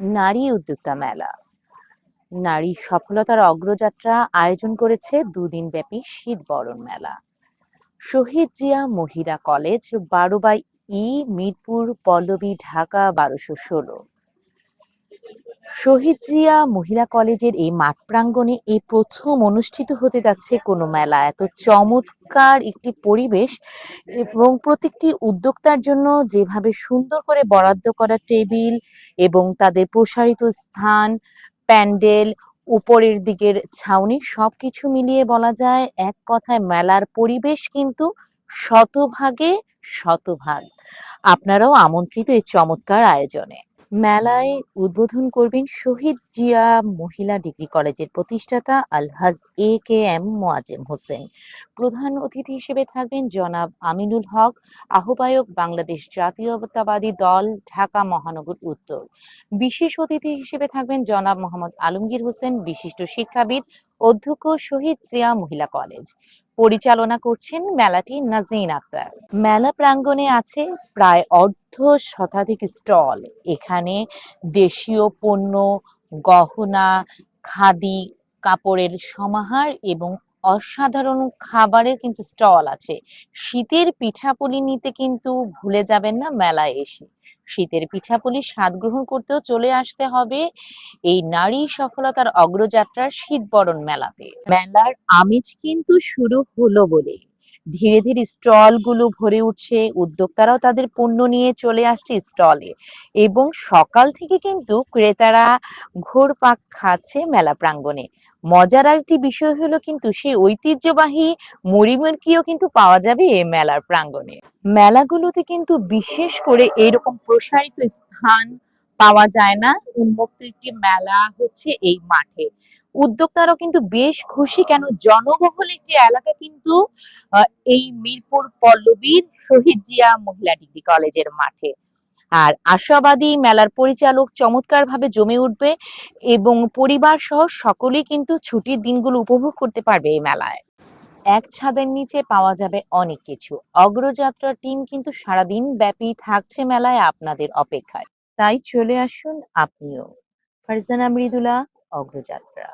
নারী উদ্যোক্তা মেলা। নারী সফলতার অগ্রযাত্রা আয়োজন করেছে দুদিন ব্যাপী শীত বরণ মেলা। শহীদ জিয়া মহিলা কলেজ বারো বাই ই মিরপুর, পল্লবী, ঢাকা, বারোশো ষোলো। শহীদ জিয়া মহিলা কলেজের এই মাঠ প্রাঙ্গণে এই প্রথম অনুষ্ঠিত হতে যাচ্ছে কোনো মেলা। এত চমৎকার একটি পরিবেশ এবং প্রত্যেকটি উদ্যোক্তার জন্য যেভাবে সুন্দর করে বরাদ্দ করা টেবিল এবং তাদের প্রসারিত স্থান, প্যান্ডেল, উপরের দিকের ছাউনি সবকিছু মিলিয়ে বলা যায় এক কথায় মেলার পরিবেশ কিন্তু শতভাগে শতভাগ। আপনারাও আমন্ত্রিত এই চমৎকার আয়োজনে। মেলায় উদ্বোধন করবেন শহীদ জিয়া মহিলা ডিগ্রি কলেজের প্রতিষ্ঠাতা Alhaj A K M Moazzem Hossain. প্রধান অতিথি হিসেবে থাকবেন জনাব আমিনুল হক, আহ্বায়ক বাংলাদেশ জাতীয়তাবাদী দল, ঢাকা মহানগর উত্তর। বিশেষ অতিথি হিসেবে থাকবেন জনাব মোহাম্মদ আলমগীর হোসেন, বিশিষ্ট শিক্ষাবিদ, অধ্যক্ষ শহীদ জিয়া মহিলা কলেজ। পরিচালনা করছেন মেলাটি নাজনীন আক্তার। মেলা প্রাঙ্গণে আছে প্রায় অর্ধ শতাধিক স্টল। এখানে দেশীয় পণ্য, গহনা, খাদি, কাপড়ের সমাহার এবং অসাধারণ খাবারের কিন্তু স্টল আছে। শীতের পিঠাপুলি নিতে কিন্তু ভুলে যাবেন না মেলায় এসে। শীতের পিঠাপুলি স্বাদ গ্রহণ করতেও চলে আসতে হবে এই নারী সফলতার অগ্রযাত্রার শীত বরণ মেলাতে। মেলার আমেজ কিন্তু শুরু হলো বলে ধীরে ধীরে স্টলগুলো ভরে উঠছে, উদ্যোক্তারাও তাদের পণ্য নিয়ে চলে আসছে স্টলে এবং সকাল থেকে কিন্তু ক্রেতারা ঘোরপাক খাচ্ছে মেলা প্রাঙ্গণে। মজার আরেকটি বিষয় হলো কিন্তু সেই ঐতিহ্যবাহী মুড়িমুড়কিও কিন্তু পাওয়া যাবে এই মেলার প্রাঙ্গণে। মেলাগুলোতে কিন্তু বিশেষ করে এরকম প্রসারিত স্থান পাওয়া যায় না। উন্মুক্ত একটি মেলা হচ্ছে এই মাঠে। উদ্যোক্তারাও কিন্তু বেশ খুশি। কেন? জনবহুল একটি এলাকা কিন্তু এই মিরপুর পল্লবীর শহীদ জিয়া মহিলা ডিগ্রি কলেজের মাঠে। আর আশাবাদী মেলার পরিচালক চমৎকার ভাবে জমে উঠবে এবং পরিবার সহ সকলেই কিন্তু ছুটির দিনগুলো উপভোগ করতে পারবে এই মেলায়। এক ছাদের নিচে পাওয়া যাবে অনেক কিছু। অগ্রযাত্রা টিম কিন্তু সারাদিন ব্যাপী থাকছে মেলায় আপনাদের অপেক্ষায়। তাই চলে আসুন আপনিও। ফারজানা মৃদুলা, অগ্রযাত্রা।